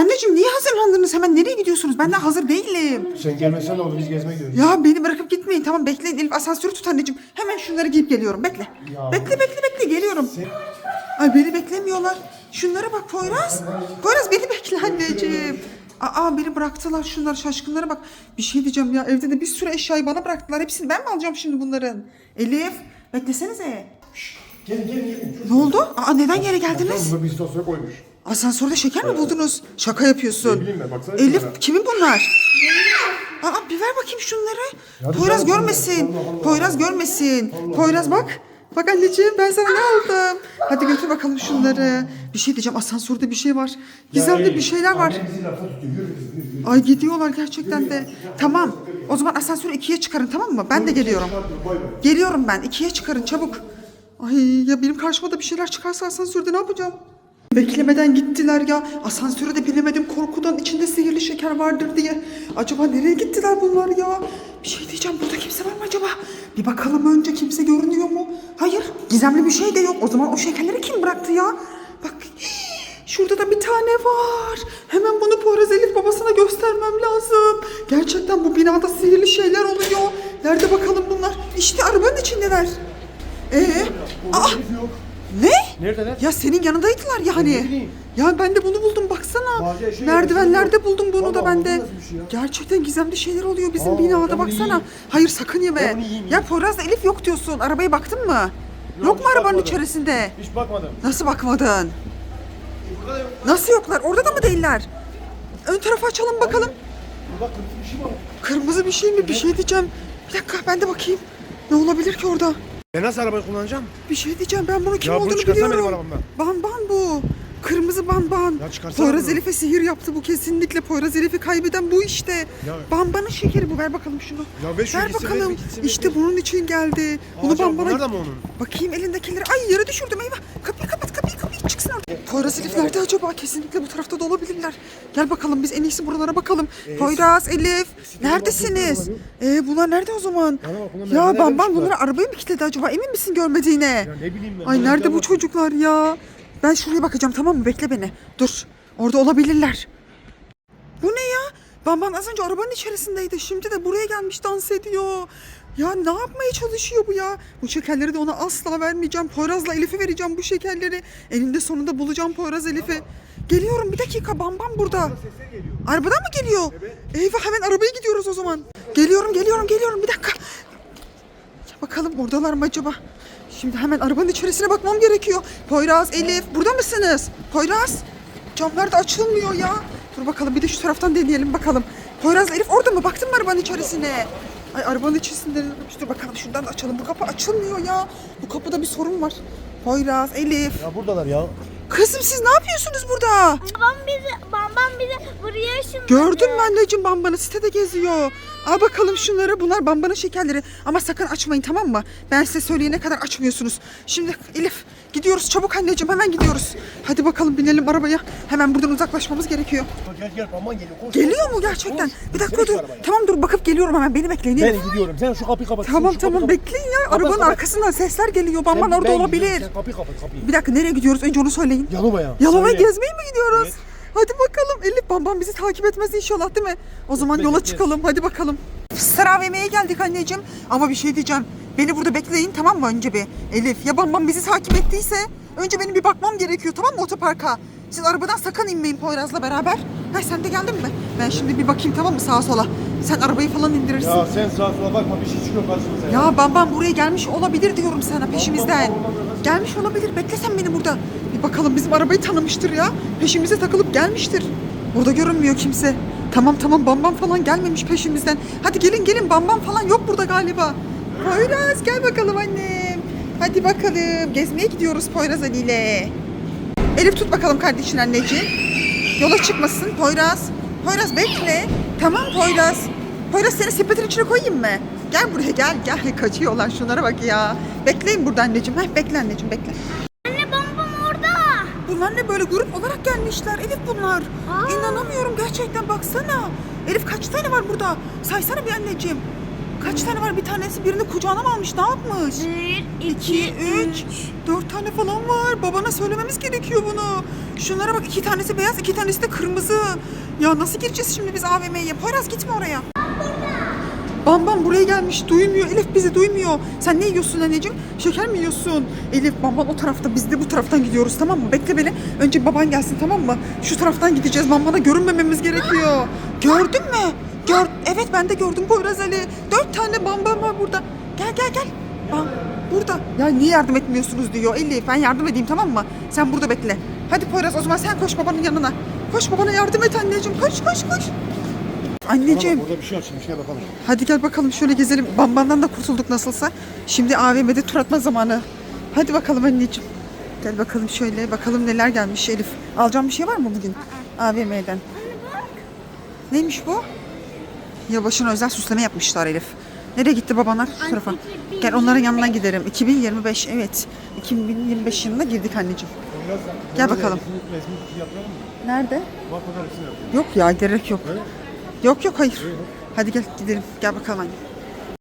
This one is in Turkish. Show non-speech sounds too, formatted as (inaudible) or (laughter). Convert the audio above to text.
Anneciğim niye hazırlandınız? Hemen nereye gidiyorsunuz? Ben daha hazır değilim. Sen gelmesen ne olur biz gezmeye gidiyoruz. Ya beni bırakıp gitmeyin. Tamam bekleyin. Elif asansörü tut anneciğim. Hemen şunları giyip geliyorum. Bekle. Ya. Bekle bekle bekle geliyorum. Ay beni beklemiyorlar. Şunlara bak Poyraz. Poyraz beni bekle anneciğim. Aa beni bıraktılar şunlar şaşkınlara bak. Bir şey diyeceğim ya evde de bir sürü eşyayı bana bıraktılar. Hepsini ben mi alacağım şimdi bunların? Elif beklesenize. Gelin gelin gelin. Ne oldu? Aa neden yere geldiniz? Bunu bir istasyona koymuş. Asansörde şeker mi buldunuz? Şaka yapıyorsun. Ne bileyim ben, baksana Elif şunlara. kimin bunlar? Aa bir ver bakayım şunları. Ya Poyraz görmesin. Allah Allah. Poyraz görmesin. Poyraz bak. Bak anneciğim ben sana ne aldım? Hadi götür bakalım şunları. Bir şey diyeceğim asansörde bir şey var. Gizemli bir şeyler var. Annem bizi lafa tutuyor. Yürü kızım yürü. yürü. Ay gidiyorlar gerçekten de. Tamam. O zaman asansörü ikiye çıkarın tamam mı? Ben de geliyorum. Bay bay. Geliyorum ben. İkiye çıkarın çabuk. Ay ya benim karşıma da bir şeyler çıkarsa asansörde ne yapacağım? Beklemeden gittiler ya. Asansöre de binemedim korkudan içinde sihirli şeker vardır diye. Acaba nereye gittiler bunlar ya? Bir şey diyeceğim burada kimse var mı acaba? Bir bakalım önce kimse görünüyor mu? Hayır gizemli bir şey de yok. O zaman o şekerleri kim bıraktı ya? Bak (gasps) Şurada da bir tane var. Hemen bunu Poyraz Elif babasına göstermem lazım. Gerçekten bu binada sihirli şeyler oluyor. Nerede bakalım bunlar? İşte arabanın içindeler. Ee? Aa, yok. ne? Neredeler? Ya senin yanındaydılar ya hani. bileyim. Ya ben de bunu buldum baksana. Bahçe şey, Merdivenlerde şey yok. buldum bunu da Vallahi ben de. nasıl bir şey ya? Gerçekten gizemli şeyler oluyor bizim Aa, binada bunu baksana. yiyeyim. Hayır sakın yeme. Ben bunu yiyeyim, Ya yiyeyim. Elif yok diyorsun. Arabaya baktın mı? Yok, hiç mu arabanın bakmadım. içerisinde? Hiç bakmadım. Nasıl bakmadın? Burada yok. Nasıl yoklar? Orada da mı değiller? Ön tarafı açalım bakalım. Burada kırmızı bir şey var. Kırmızı bir şey mi? Bir şey diyeceğim. Bir dakika ben de bakayım. Ne olabilir ki orada? Ben nasıl arabayı kullanacağım? Bir şey diyeceğim ben bunu kim Ya bunu olduğunu benim biliyorum. arabamdan. Ban ban bu. Kırmızı ban ban. Ya çıkarsana Poyraz bunu. Elif'e sihir yaptı bu kesinlikle. Poyraz Elif'i kaybeden bu işte. Ya- Ban banın şekeri bu. Ver bakalım şunu. Ya ver şu Ver gitsin, bakalım. ver gitsin, işte ver. bunun için geldi. Bunu Acaba ban bana... da mı onun? Bakayım elindekileri. Ay yere düşürdüm eyvah. Kapıyı kapat kapıyı kapıyı çıksın oradan. Poyraz Elif nerede acaba? Kesinlikle bu tarafta da olabilirler. Gel bakalım biz en iyisi buralara bakalım. Poyraz, Elif neredesiniz? Ee, bunlar nerede o zaman? Ya çıktılar? bunları arabaya mı kilitledi acaba? Emin misin görmediğine? Ya ne bileyim ben. Ay nerede bu çocuklar ya? Ben şuraya bakacağım tamam mı? Bekle beni. Dur. Orada olabilirler. Bamban az önce arabanın içerisindeydi. Şimdi de buraya gelmiş dans ediyor. Ya ne yapmaya çalışıyor bu ya? Bu şekerleri de ona asla vermeyeceğim. Poyraz'la Elif'e vereceğim bu şekerleri. Eninde sonunda bulacağım Poyraz Elif'i. Geliyorum bir dakika Bambam burada. Arabadan mı geliyor? Eyvah hemen arabaya gidiyoruz o zaman. Geliyorum geliyorum geliyorum bir dakika. Bakalım oradalar mı acaba? Şimdi hemen arabanın içerisine bakmam gerekiyor. Poyraz, Elif burada mısınız? Poyraz camlar da açılmıyor ya. Dur bakalım bir de şu taraftan deneyelim bakalım. Poyraz, Elif orada mı? Baktın mı arabanın içerisine? Ay arabanın içerisinde. Dur bakalım şuradan da açalım. Bu kapı açılmıyor ya. Bu kapıda bir sorun var. Poyraz, Elif. Ya buradalar ya. Kızım siz ne yapıyorsunuz burada? Babam bizi, babam bizi buraya ışınladı. Gördün mü anneciğim bambanı sitede geziyor. Al bakalım şunları bunlar bambanın şekerleri. Ama sakın açmayın tamam mı? Ben size söyleyene kadar açmıyorsunuz. Şimdi Elif gidiyoruz çabuk anneciğim hemen gidiyoruz. Hadi bakalım binelim arabaya. Hemen buradan uzaklaşmamız gerekiyor. Gel gel aman geliyor. Koş, Geliyor mu gerçekten? koş. Bir dakika dur. arabayı. Tamam dur bakıp geliyorum hemen beni bekleyin. Ben gidiyorum. Sen şu kapıyı kapat. Tamam şu tamam kapıyı kapat. bekleyin ya. Arabanın kapat. arkasından sesler geliyor. Bamban Ben- orada ben olabilir. Sen kapıyı kapat kapıyı. Bir dakika nereye gidiyoruz? Önce onu söyleyin. Yalova'ya. Yalova'ya gezmeye mi gidiyoruz? Evet. Hadi bakalım. Elif Bambam bizi takip etmez inşallah değil mi? O zaman Etmez, yola çıkalım. Hadi bakalım. Sıra AVM'ye geldik anneciğim. Ama bir şey diyeceğim. Beni burada bekleyin tamam mı önce bir? Elif ya Bambam bizi takip ettiyse önce benim bir bakmam gerekiyor tamam mı otoparka? Siz arabadan sakın inmeyin Poyraz'la beraber. Ha sen de geldin mi? Ben şimdi bir bakayım tamam mı sağa sola. Sen arabayı falan indirirsin. Ya sen sağa sola bakma bir şey çıkıyor karşımıza ya. Ya Bambam buraya gelmiş olabilir diyorum sana peşimizden. Gelmiş olabilir. Bekle sen beni burada. Bir bakalım bizim arabayı tanımıştır ya. Peşimize takılıp gelmiştir. Burada görünmüyor kimse. Tamam tamam Bambam falan gelmemiş peşimizden. Hadi gelin gelin Bambam falan yok burada galiba. Poyraz gel bakalım annem. Hadi bakalım. Gezmeye gidiyoruz Poyraz Ali ile. Elif tut bakalım kardeşin anneciğim. Yola çıkmasın Poyraz. Poyraz bekle. Tamam Poyraz. Poyraz seni sepetin içine koyayım mı? Gel buraya gel gel (laughs) kaçıyorlar şunlara bak ya. Bekleyin burada anneciğim. Heh, bekle anneciğim bekle. Anne babam orada. Bunlar ne böyle grup olarak gelmişler. Elif bunlar. Aa. İnanamıyorum gerçekten baksana. Elif kaç tane var burada? Saysana bir anneciğim. Kaç tane var bir tanesi birini kucağına mı almış ne yapmış? Bir, 2, 3, 4 tane falan var. Babana söylememiz gerekiyor bunu. Şunlara bak iki tanesi beyaz, iki tanesi de kırmızı. Ya nasıl gireceğiz şimdi biz AVM'ye? Poyraz gitme oraya. Bam buraya gelmiş duymuyor. Elif bizi duymuyor. Sen ne yiyorsun anneciğim? Şeker mi yiyorsun? Elif bam o tarafta biz de bu taraftan gidiyoruz tamam mı? Bekle beni. Önce baban gelsin tamam mı? Şu taraftan gideceğiz. Bam bana görünmememiz gerekiyor. Gördün mü? Gör evet ben de gördüm Poyraz Ali. Dört tane bam var burada. Gel gel gel. Bam burada. Ya niye yardım etmiyorsunuz diyor. Elif ben yardım edeyim tamam mı? Sen burada bekle. Hadi Poyraz o zaman sen koş babanın yanına. Koş babana yardım et anneciğim. Koş koş koş. Anneciğim. Burada bir şey açın bir şeye bakalım. Hadi gel bakalım şöyle gezelim. Bambandan da kurtulduk nasılsa. Şimdi AVM'de tur atma zamanı. Hadi bakalım anneciğim. Gel bakalım şöyle bakalım neler gelmiş Elif. Alacağım bir şey var mı bugün? AVM'den. Anne bak. Neymiş bu? Yılbaşına özel süsleme yapmışlar Elif. Nereye gitti babanlar? Şu tarafa. Gel onların yanına giderim. 2025 evet. 2025 yılına girdik anneciğim. Gel bakalım. Nerede? Yok ya gerek yok. Yok yok hayır. Hadi gel gidelim. Gel bakalım anne.